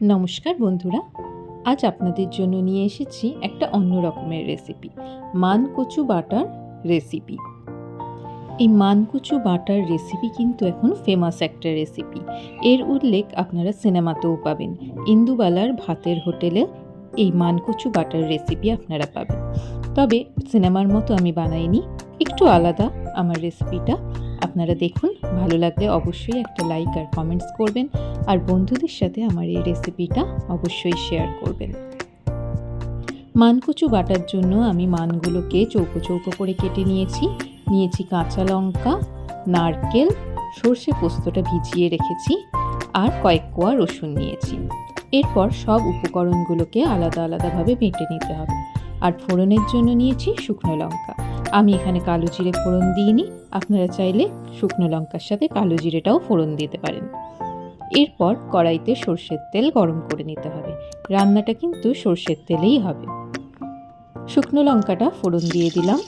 নমস্কার বন্ধুরা, আজ আপনাদের জন্য নিয়ে এসেছি একটা অন্য রকমের রেসিপি মান কচু বাটার রেসিপি এই মানকুচু বাটার রেসিপি কিন্তু এখন ফেমাস একটা রেসিপি এর উল্লেখ আপনারা সিনেমাতেও পাবেন। ইন্দুবালার ভাতের হোটেলে এই মানকুচু বাটার রেসিপি আপনারা পাবেন। তবে সিনেমার মতো আমি বানাইনি, একটু আলাদা আমার রেসিপিটা আপনারা দেখুন। ভালো লাগলে অবশ্যই একটা লাইক আর কমেন্টস করবেন। আর বন্ধুদের সাথে আমার এই রেসিপিটা অবশ্যই শেয়ার করবেন। মানকুচু বাটার জন্য আমি মানগুলোকে চৌকো চৌকো করে কেটে নিয়েছি। নিয়েছি কাঁচা লঙ্কা, নারকেল, সর্ষে পোস্তটা ভিজিয়ে রেখেছি আর কয়েক কোয়া রসুন নিয়েছি। এরপর সব উপকরণগুলোকে আলাদা আলাদাভাবে বেটে নিতে হবে। আর ফোড়নের জন্য নিয়েছি শুকনো লঙ্কা। আমি এখানে কালো জিরে ফোড়ন দিইনি, আপনারা চাইলে শুকনো লঙ্কার সাথে কালো জিরেটাও ফোড়ন দিতে পারেন। এরপর কড়াইতে সর্ষের তেল গরম করে নিতে হবে। রান্নাটা কিন্তু সর্ষের তেলেই হবে। শুকনো লঙ্কাটা ফোড়ন দিয়ে দিলাম।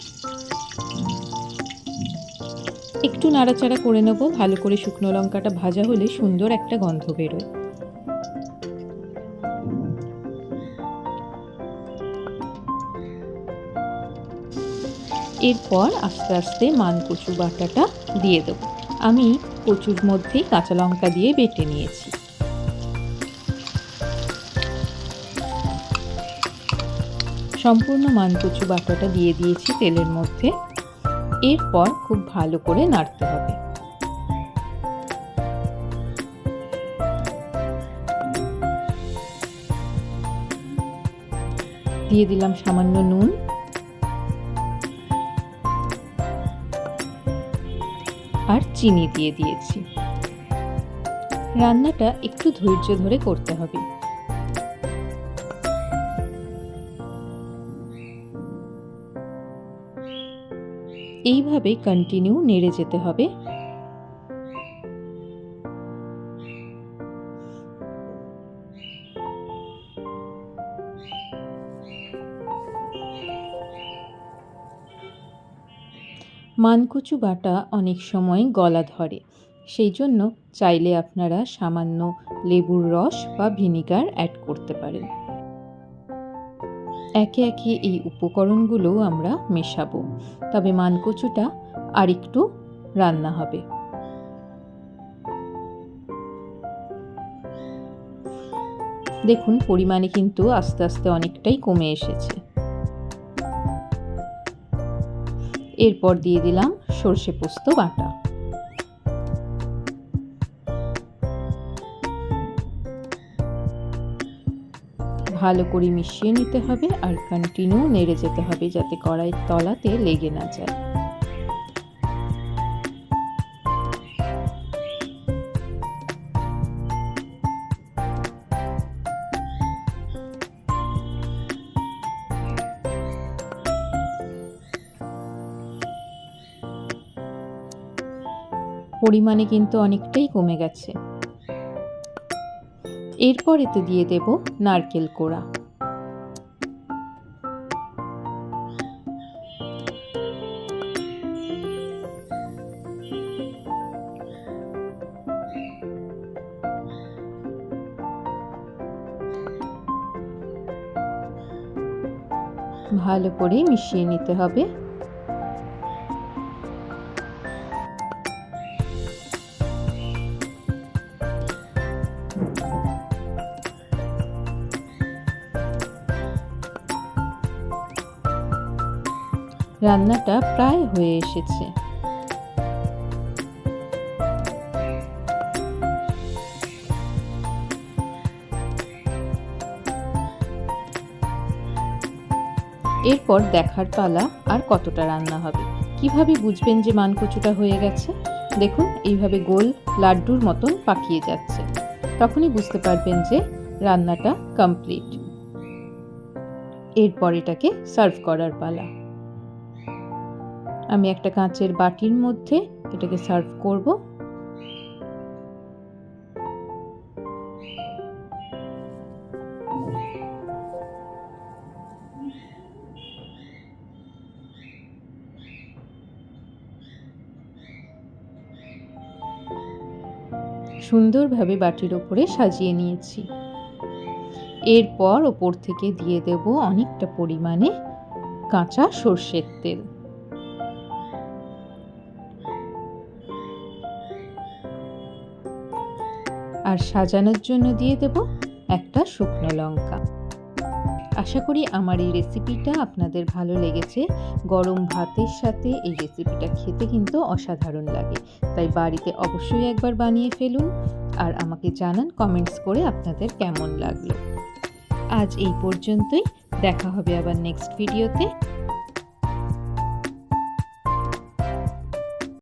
একটু নাড়াচাড়া করে নেব, ভালো করে শুকনো লঙ্কাটা ভাজা হলে সুন্দর একটা গন্ধ বেরোয়। এরপর আস্তে আস্তে মান কচু বাটাটা দিয়ে দেবো। আমি কচুর মধ্যেই কাঁচা লঙ্কা দিয়ে বেটে নিয়েছি। সম্পূর্ণ মানকচু বাটাটা দিয়ে দিয়েছি তেলের মধ্যে। এরপর খুব ভালো করে নাড়তে হবে। দিয়ে দিলাম সামান্য নুন। আর চিনি দিয়ে দিয়েছি। রান্নাটা একটু ধৈর্য ধরে করতে হবে। এইভাবে কন্টিনিউ নেড়ে যেতে হবে। মানকচু বাটা অনেক সময় গলা ধরে। সেই জন্য চাইলে আপনারা সামান্য লেবুর রস বা ভিনিগার অ্যাড করতে পারেন। একে একে এই উপকরণগুলো আমরা মেশাবো। তবে মানকচুটা আরেকটু রান্না হবে। দেখুন, পরিমাণে কিন্তু আস্তে আস্তে অনেকটাই কমে এসেছে। এরপর দিয়ে দিলাম সর্ষে পোস্ত বাটা। ভালো করে মিশিয়ে নিতে হবে আর কন্টিনিউ নেড়ে যেতে হবে যাতে কড়াইয়ের তলাতে লেগে না যায়। পরিমাণে কিন্তু অনেকটাই কমে গেছে। এরপর এতে দিয়ে দেব নারকেল কোড়া। ভালো করে মিশিয়ে নিতে হবে। রান্নাটা প্রায় হয়ে এসেছে। এরপর দেখার পালা আর কতটা রান্না হবে। কীভাবে বুঝবেন যে মানকচুটা হয়ে গেছে? দেখুন, এইভাবে গোল লাড্ডুর মতন পাকিয়ে যাচ্ছে। তখনই বুঝতে পারবেন যে রান্নাটা কমপ্লিট এরপর এটাকে সার্ভ করার পালা। আমি একটা কাঁচের বাটির মধ্যে এটাকে সার্ভ করব। সুন্দরভাবে বাটির ওপরে সাজিয়ে নিয়েছি। এরপর ওপর থেকে দিয়ে দেব অনেকটা পরিমাণে কাঁচা সর্ষের তেল। আর সাজানোর জন্য দিয়ে দেব একটা শুকনো লঙ্কা। আশা করি আমার এই রেসিপিটা আপনাদের ভালো লেগেছে। গরম ভাতের সাথে এই রেসিপিটা খেতে কিন্তু অসাধারণ লাগে। তাই বাড়িতে অবশ্যই একবার বানিয়ে ফেলুন আর আমাকে জানান কমেন্টস করে আপনাদের কেমন লাগল। আজ এই পর্যন্তই। দেখা হবে আবার নেক্সট ভিডিওতে